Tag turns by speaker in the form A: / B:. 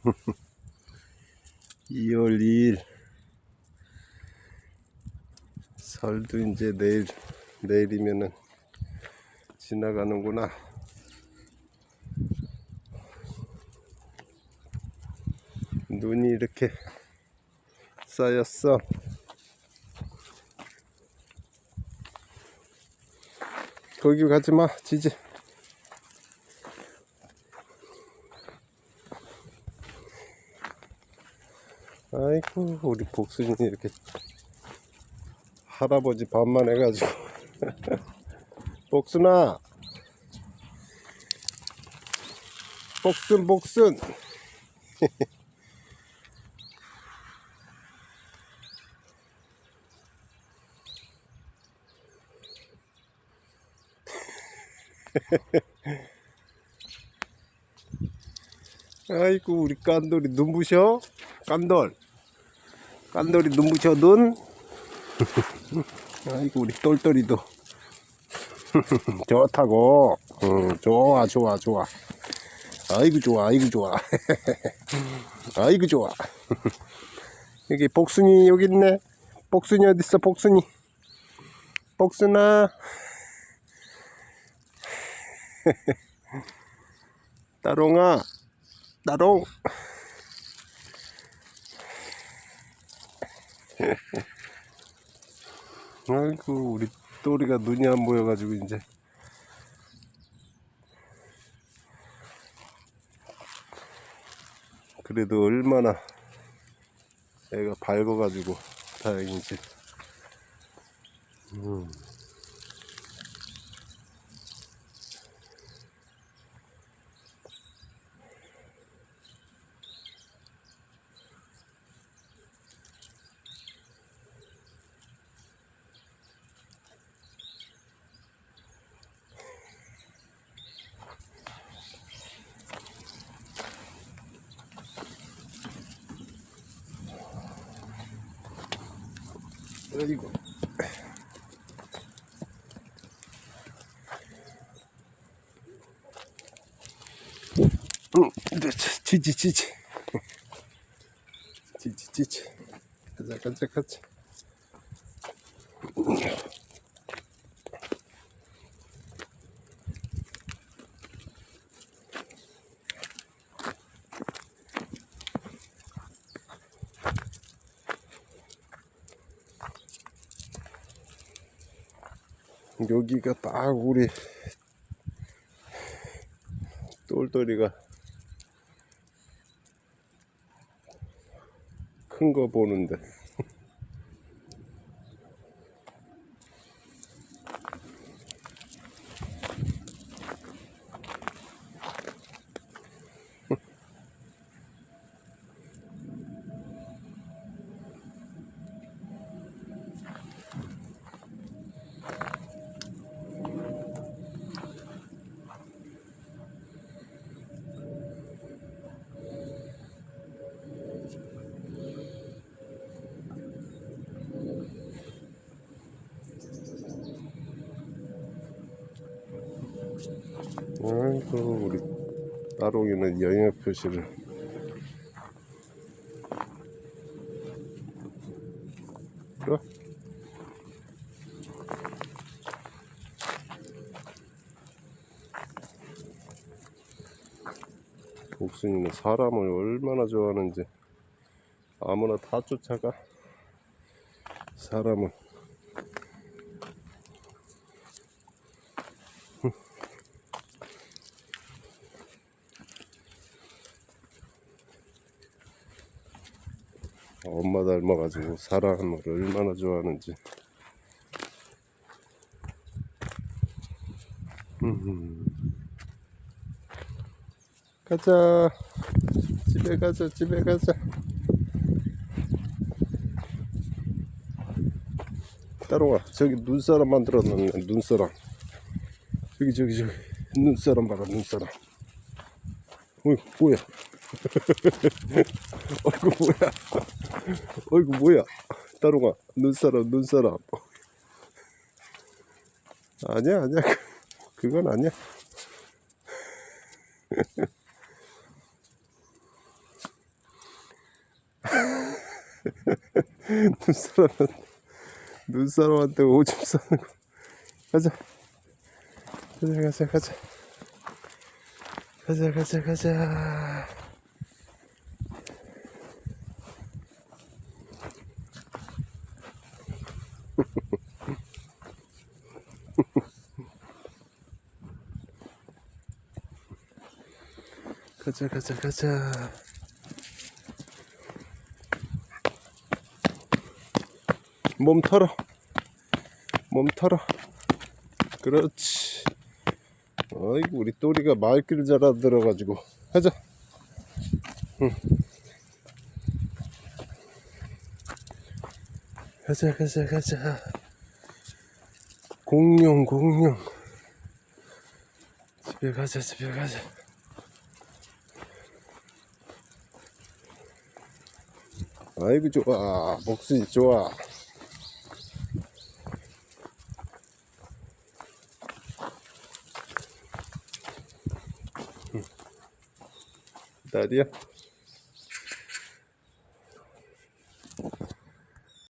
A: 2월 2일 설도 이제 내일 내일이면은 지나가는구나. 눈이 이렇게 쌓였어. 거기 가지 마, 지지. 아이고, 우리 복순이 이렇게 할아버지 반만 해가지고. 복순아! 복순, 복순! 아이고, 우리 깐돌이 눈부셔? 깐돌. 깐돌이 눈부셔, 눈? 아이고, 우리 똘똘이도. 좋다고. 응, 좋아, 좋아, 좋아. 아이고, 좋아, 아이고, 좋아. 아이고, 좋아. 여기 복순이 여기 있네. 복순이 어딨어, 복순이. 복순아. 따롱아. 따롱. 아이고, 우리 또리가 눈이 안 보여가지고, 이제. 그래도 얼마나 애가 밝아가지고 다행이지. 음. 응, 지지, 지지. 지지, 지지. 가자, 가자, 가자. 여기가 딱 우리 똘똘이가 큰 거 보는데 아이고 우리 따롱이는 영역 표시를. 좋아 복순이는 사람을 얼마나 좋아하는지 아무나 다 쫓아가. 사람은 엄마 닮아가지고 사람을 얼마나 좋아하는지. 음. 가자. 집에 가자, 집에 가자. 따라와. 저기 눈사람 놨네, 눈사람. 저기, 저기, 저기. 눈사람 봐라, 눈사람. 어이, 뭐야. 어이구, 뭐야. 어이구 뭐야? 따롱아 눈사람 눈사람. 아니야 아니야. 그건 아니야. 눈사람한테 눈사람한테 오줌 싸는 거. 가자. 가자 가자 가자. 가자 가자 가자 가자 가자 가자. 몸 털어. 몸 털어. 그렇지. 아이고 우리 또리가 말귀를 잘 알아들어가지고. 가자. 응. 가자 가자 가자. 공룡 공룡. 집에 가자 집에 가자 ライブ上は、牧師上は、大家。